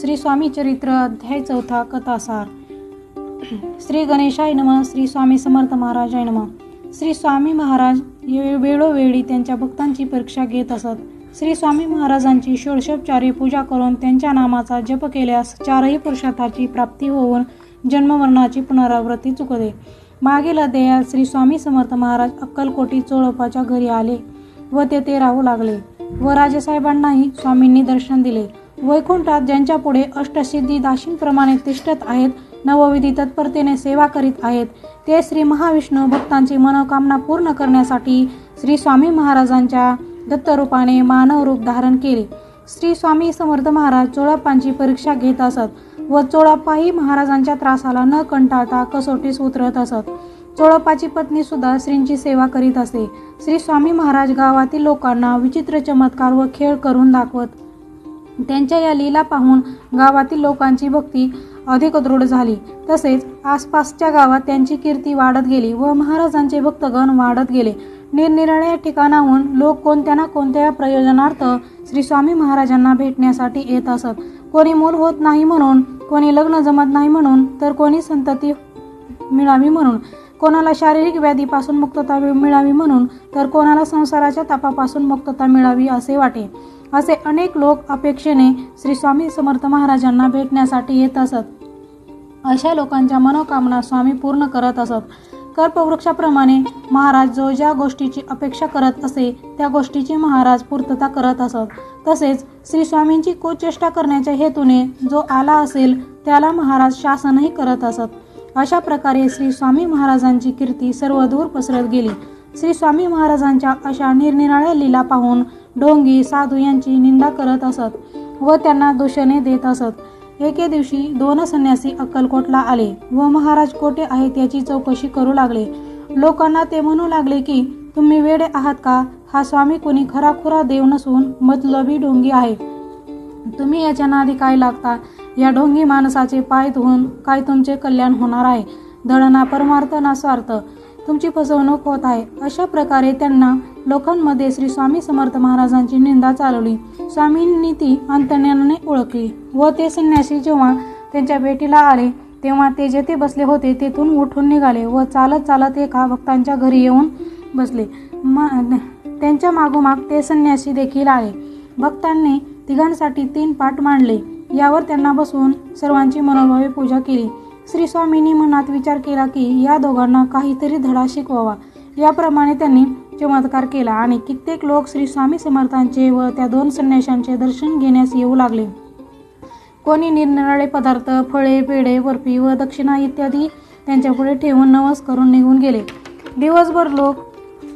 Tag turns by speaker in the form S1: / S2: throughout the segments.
S1: श्री स्वामी चरित्र अध्याय चौथा कथासार. श्री गणेशाय नम श्री स्वामी समर्थ महाराजाय नम. श्री स्वामी महाराज ये- वेळोवेळी त्यांच्या भक्तांची परीक्षा घेत असत. श्री स्वामी महाराजांची षोडशोपचारी पूजा करून त्यांच्या नामाचा जप केल्यास चारही पुरुषार्थाची प्राप्ती होऊन जन्ममरणाची पुनरावृत्ती चुकते. मागील अध्यायात श्री स्वामी समर्थ महाराज अक्कलकोटी चोळपाच्या घरी आले व तेथे राहू लागले व राजेसाहेबांनाही स्वामींनी दर्शन दिले. वैकुंठात ज्यांच्या पुढे अष्टसिद्धी दाशींप्रमाणे तिष्ठत आहेत नवविधी तत्परतेने सेवा करीत आहेत ते श्री महाविष्णू भक्तांची मनोकामना पूर्ण करण्यासाठी श्री स्वामी महाराजांच्या दत्तरूपाने मानव रूप धारण केले. श्री स्वामी समर्थ महाराज चोळप्पांची परीक्षा घेत असत व चोळप्पाही महाराजांच्या त्रासाला न कंटाळता कसोटीस उतरत असत. चोळप्पाची पत्नी सुद्धा श्रींची सेवा करीत असे. श्री स्वामी महाराज गावातील लोकांना विचित्र चमत्कार व खेळ करून दाखवत त्यांच्या या लीला पाहून गावातील लोकांची भक्ती अधिक दृढ झाली. तसेच आसपासच्या गावात त्यांची कीर्ती वाढत गेली व महाराजांचे भक्तगण वाढत गेले. निरनिराळ्या ठिकाणाहून लोक कोणत्या ना कोणत्या प्रयोजनार्थ श्री स्वामी महाराजांना भेटण्यासाठी येत असत. कोणी मूल होत नाही म्हणून कोणी लग्न जमत नाही म्हणून तर कोणी संतती मिळावी म्हणून कोणाला शारीरिक व्याधीपासून मुक्तता मिळावी म्हणून तर कोणाला संसाराच्या तापापासून मुक्तता मिळावी असे वाटे. असे अनेक लोक अपेक्षेने श्री स्वामी समर्थ महाराजांना भेटण्यासाठी येत असत. अशा लोकांच्या मनोकामना स्वामी पूर्ण करत असत. कर्पवृक्षाप्रमाणे महाराज जो ज्या गोष्टीची अपेक्षा करत असे त्या गोष्टीची महाराज पूर्तता करत असत. तसेच श्री स्वामींची कुचेष्टा करण्याच्या हेतूने जो आला असेल त्याला महाराज शासनही करत असत. अशा प्रकारे श्री स्वामी महाराजांची कीर्ती सर्वदूर पसरत गेली. श्री स्वामी महाराजांच्या अशा निरनिराळ्या लीला पाहून ढोंगी साधू यांची निंदा करत असत व त्यांना दूषणे देत असत. एके दिवशी दोन संन्यासी अक्कलकोटला आले व महाराज कोठे आहेत याची चौकशी करू लागले. लोकांना ते म्हणू लागले की तुम्ही वेडे आहात का? हा स्वामी कोणी खराखुरा देव नसून मतलबी ढोंगी आहे. तुम्ही याच्या नादी काय लागता? या ढोंगी माणसाचे पाय धुवून काय तुमचे कल्याण होणार आहे? धडना परमार्थ ना स्वार्थ. तुमची फसवणूक होत आहे. अशा प्रकारे त्यांना लोकांमध्ये श्री स्वामी समर्थ महाराजांची निंदा चालवली. स्वामींनी ती अंतर्ज्ञानाने ओळखली व ते संन्यासी जेव्हा त्यांच्या भेटीला आले तेव्हा ते जेथे बसले होते तेथून उठून निघाले व चालत चालत एका भक्तांच्या घरी येऊन बसले. मा त्यांच्या मागोमाग ते संन्यासी देखील आले. भक्तांनी तिघांसाठी तीन पाठ मांडले. यावर त्यांना बसवून सर्वांची मनोभावे पूजा केली. श्री स्वामींनी मनात विचार केला की या दोघांना काहीतरी धडा शिकवावा. याप्रमाणे त्यांनी चमत्कार केला आणि कित्येक लोक श्री स्वामी समर्थांचे व त्या दोन संन्याशांचे दर्शन घेण्यास येऊ लागले. कोणी निरनिराळे पदार्थ फळे पेढे बर्फी व दक्षिणा इत्यादी त्यांच्यापुढे ठेवून नवस करून निघून गेले. दिवसभर लोक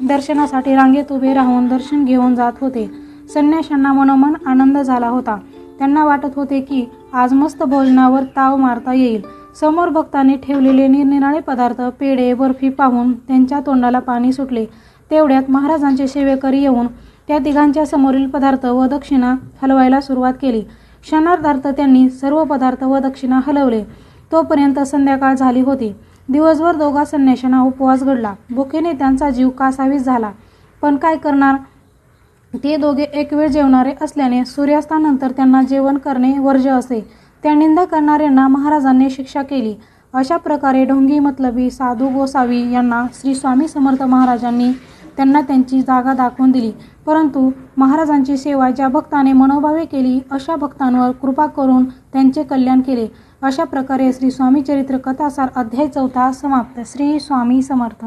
S1: दर्शनासाठी रांगेत उभे राहून दर्शन घेऊन जात होते. संन्याशांना मनोमन आनंद झाला होता. त्यांना वाटत होते की आज मस्त भोजनावर ताव मारता येईल. समोर भक्तांनी ठेवलेले निरनिराळे पदार्थ पेढे बर्फी पाहून त्यांच्या तोंडाला पाणी सुटले. तेवढ्यात महाराजांचे सेवेकरी येऊन त्या तिघांच्या समोरील पदार्थ व दक्षिणा हलवायला सुरुवात केली. क्षणार्धार्थ त्यांनी सर्व पदार्थ व दक्षिणा हलवले. तोपर्यंत संध्याकाळ झाली होती. दिवसभर दोघा संन्याशांना उपवास घडला. भुकेने त्यांचा जीव कासावीस झाला. पण काय करणार? ते दोघे एक वेळ जेवणारे असल्याने सूर्यास्तानंतर त्यांना जेवण करणे वर्ज्य असे. त्या निंदा करणाऱ्यांना महाराजांनी शिक्षा केली. अशा प्रकारे ढोंगी मतलबी साधू गोसावी यांना श्री स्वामी समर्थ महाराजांनी त्यांना त्यांची जागा दाखवून दिली. परंतु महाराजांची सेवा ज्या भक्ताने मनोभावे केली अशा भक्तांवर कृपा करून त्यांचे कल्याण केले. अशा प्रकारे श्री स्वामी चरित्र कथासार अध्याय चौथा समाप्त. श्री स्वामी समर्थ.